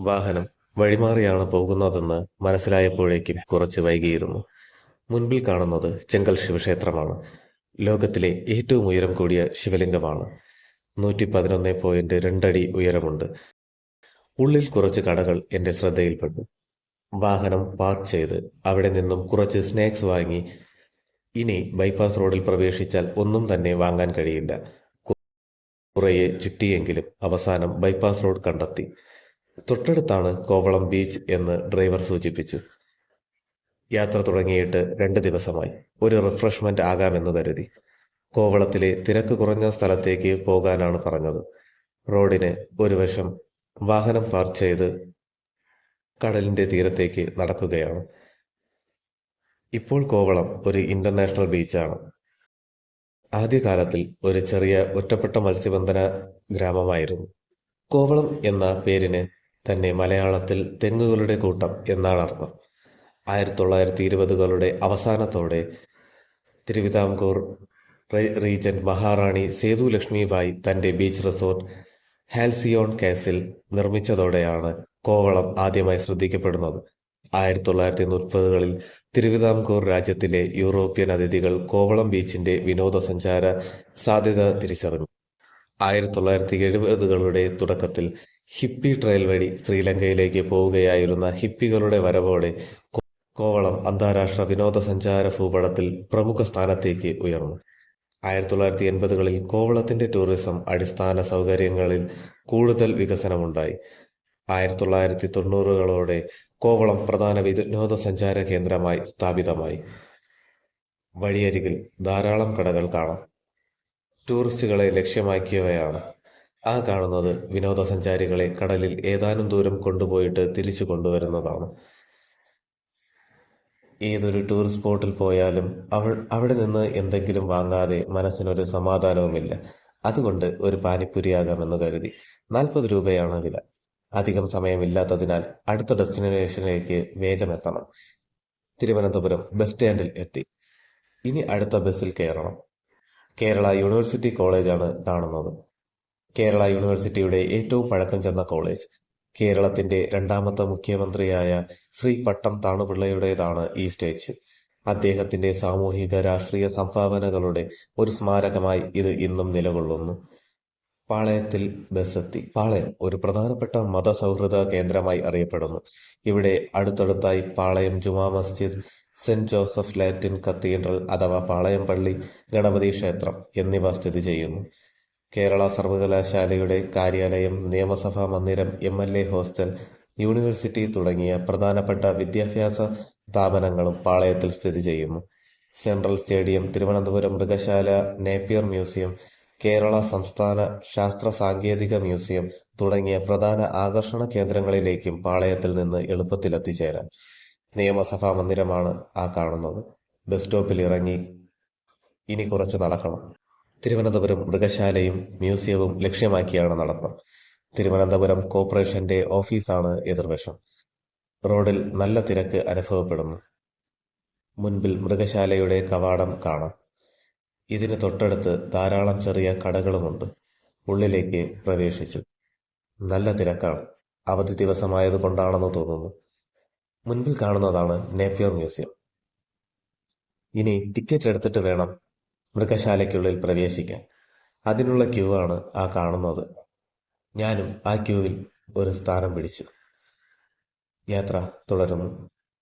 വാഹനം വഴിമാറിയാണ് പോകുന്നതെന്ന് മനസ്സിലായപ്പോഴേക്കും കുറച്ച് വൈകിയിരുന്നു. മുൻപിൽ കാണുന്നത് ചെങ്കൽ ശിവക്ഷേത്രമാണ്. ലോകത്തിലെ ഏറ്റവും ഉയരം കൂടിയ ശിവലിംഗമാണ്. നൂറ്റി പതിനൊന്ന് പോയിന്റ് രണ്ടടി ഉയരമുണ്ട്. ഉള്ളിൽ കുറച്ച് കടകൾ എന്റെ ശ്രദ്ധയിൽപ്പെട്ടു. വാഹനം പാർക്ക് ചെയ്ത് അവിടെ നിന്നും കുറച്ച് സ്നാക്സ് വാങ്ങി. ഇനി ബൈപ്പാസ് റോഡിൽ പ്രവേശിച്ചാൽ ഒന്നും തന്നെ വാങ്ങാൻ കഴിയില്ല. കുറയെ ചുറ്റിയെങ്കിലും അവസാനം ബൈപ്പാസ് റോഡ് കണ്ടെത്തി. തൊട്ടടുത്താണ് കോവളം ബീച്ച് എന്ന് ഡ്രൈവർ സൂചിപ്പിച്ചു. യാത്ര തുടങ്ങിയിട്ട് രണ്ട് ദിവസമായി. ഒരു റിഫ്രഷ്മെന്റ് ആകാമെന്ന് കരുതി. കോവളത്തിലെ തിരക്ക് കുറഞ്ഞ സ്ഥലത്തേക്ക് പോകാനാണ് പറഞ്ഞത്. റോഡിന് ഒരു വശം വാഹനം പാർക്ക് ചെയ്ത് കടലിന്റെ തീരത്തേക്ക് നടക്കുകയാണ്. ഇപ്പോൾ കോവളം ഒരു ഇന്റർനാഷണൽ ബീച്ചാണ്. ആദ്യകാലത്തിൽ ഒരു ചെറിയ ഒറ്റപ്പെട്ട മത്സ്യബന്ധന ഗ്രാമമായിരുന്നു. കോവളം എന്ന പേരിന് തന്നെ മലയാളത്തിൽ തെങ്ങുകളുടെ കൂട്ടം എന്നാണ് അർത്ഥം. ആയിരത്തി തൊള്ളായിരത്തി ഇരുപതുകളുടെ അവസാനത്തോടെ തിരുവിതാംകൂർ റീജന്റ് മഹാറാണി സേതു ലക്ഷ്മിബായി തന്റെ ബീച്ച് റിസോർട്ട് ഹാൽസിയോൺ കാസിൽ നിർമ്മിച്ചതോടെയാണ് കോവളം ആദ്യമായി ശ്രദ്ധിക്കപ്പെടുന്നത്. ആയിരത്തി തൊള്ളായിരത്തി മുപ്പതുകളിൽ തിരുവിതാംകൂർ രാജ്യത്തിലെ യൂറോപ്യൻ അതിഥികൾ കോവളം ബീച്ചിന്റെ വിനോദസഞ്ചാര സാധ്യത തിരിച്ചറിഞ്ഞു. ആയിരത്തി തൊള്ളായിരത്തി എഴുപതുകളുടെ തുടക്കത്തിൽ ഹിപ്പി ട്രയൽ വഴി ശ്രീലങ്കയിലേക്ക് പോവുകയായിരുന്ന ഹിപ്പികളുടെ വരവോടെ കോവളം അന്താരാഷ്ട്ര വിനോദസഞ്ചാര ഭൂപടത്തിൽ പ്രമുഖ സ്ഥാനത്തേക്ക് ഉയർന്നു. ആയിരത്തി തൊള്ളായിരത്തി എൺപതുകളിൽ കോവളത്തിന്റെ ടൂറിസം അടിസ്ഥാന സൗകര്യങ്ങളിൽ കൂടുതൽ വികസനമുണ്ടായി. ആയിരത്തി തൊള്ളായിരത്തി തൊണ്ണൂറുകളോടെ കോവളം പ്രധാന വിനോദസഞ്ചാര കേന്ദ്രമായി സ്ഥാപിതമായി. വഴിയരികിൽ ധാരാളം കടകൾ കാണാം. ടൂറിസ്റ്റുകളെ ലക്ഷ്യമാക്കിയവയാണ് ആ കാണുന്നത് വിനോദസഞ്ചാരികളെ കടലിൽ ഏതാനും ദൂരം കൊണ്ടുപോയിട്ട് തിരിച്ചു കൊണ്ടുവരുന്നതാണ്. ഏതൊരു ടൂറിസ്റ്റ് സ്പോട്ടിൽ പോയാലും അവൾ അവിടെ നിന്ന് എന്തെങ്കിലും വാങ്ങാതെ മനസ്സിനൊരു സമാധാനവുമില്ല. അതുകൊണ്ട് ഒരു പാനിപ്പുരിയാകാമെന്ന് കരുതി. നാൽപ്പത് രൂപയാണ് വില. അധികം സമയമില്ലാത്തതിനാൽ അടുത്ത ഡെസ്റ്റിനേഷനിലേക്ക് വേഗം എത്തണം. തിരുവനന്തപുരം ബസ് സ്റ്റാൻഡിൽ എത്തി. ഇനി അടുത്ത ബസ്സിൽ കയറണം. കേരള യൂണിവേഴ്സിറ്റി കോളേജാണ് കാണുന്നത്. കേരള യൂണിവേഴ്സിറ്റിയുടെ ഏറ്റവും പഴക്കം ചെന്ന കോളേജ്. കേരളത്തിന്റെ രണ്ടാമത്തെ മുഖ്യമന്ത്രിയായ ശ്രീ പട്ടം താണുപിള്ളയുടേതാണ് ഈ സ്റ്റേജ്. അദ്ദേഹത്തിന്റെ സാമൂഹിക രാഷ്ട്രീയ സംഭാവനകളുടെ ഒരു സ്മാരകമായി ഇത് ഇന്നും നിലകൊള്ളുന്നു. പാളയത്തിൽ ബസ്സെത്തി. പാളയം ഒരു പ്രധാനപ്പെട്ട മതസൗഹൃദ കേന്ദ്രമായി അറിയപ്പെടുന്നു. ഇവിടെ അടുത്തടുത്തായി Palayam Juma Masjid Saint Joseph Latin cathedral അഥവാ പാളയം പള്ളി ഗണപതി ക്ഷേത്രം എന്നിവ സ്ഥിതി ചെയ്യുന്നു. കേരള സർവകലാശാലയുടെ കാര്യാലയം നിയമസഭാ മന്ദിരം M L A hostel university തുടങ്ങിയ പ്രധാനപ്പെട്ട വിദ്യാഭ്യാസ സ്ഥാപനങ്ങളും പാളയത്തിൽ സ്ഥിതി ചെയ്യുന്നു. സെൻട്രൽ സ്റ്റേഡിയം തിരുവനന്തപുരം മൃഗശാല നേപ്പിയർ മ്യൂസിയം കേരള സംസ്ഥാന ശാസ്ത്ര സാങ്കേതിക മ്യൂസിയം തുടങ്ങിയ പ്രധാന ആകർഷണ കേന്ദ്രങ്ങളിലേക്കും പാളയത്തിൽ നിന്ന് എളുപ്പത്തിൽ എത്തിച്ചേരാം നിയമസഭാ മന്ദിരമാണ് ആ കാണുന്നത്. ബസ് സ്റ്റോപ്പിൽ ഇറങ്ങി ഇനി കുറച്ച് നടക്കണം. തിരുവനന്തപുരം മൃഗശാലയും മ്യൂസിയവും ലക്ഷ്യമാക്കിയാണ് നടത്തം. തിരുവനന്തപുരം കോർപ്പറേഷന്റെ ഓഫീസാണ് എതിർവശം. റോഡിൽ നല്ല തിരക്ക് അനുഭവപ്പെടുന്നു. മുൻപിൽ മൃഗശാലയുടെ കവാടം കാണാം. ഇതിന് തൊട്ടടുത്ത് ധാരാളം ചെറിയ കടകളുമുണ്ട്. ഉള്ളിലേക്ക് പ്രവേശിച്ചു. നല്ല തിരക്കാണ്. അവധി ദിവസമായത് കൊണ്ടാണെന്ന് തോന്നുന്നു. മുൻപിൽ കാണുന്നതാണ് നേപ്പിയർ മ്യൂസിയം. ഇനി ടിക്കറ്റ് എടുത്തിട്ട് വേണം മൃഗശാലയ്ക്കുള്ളിൽ പ്രവേശിക്കാൻ. അതിനുള്ള ക്യൂ ആണ് ആ കാണുന്നത്. ഞാനും ആ ക്യൂവിൽ ഒരു സ്ഥാനം പിടിച്ചു. യാത്ര തുടരുന്നു.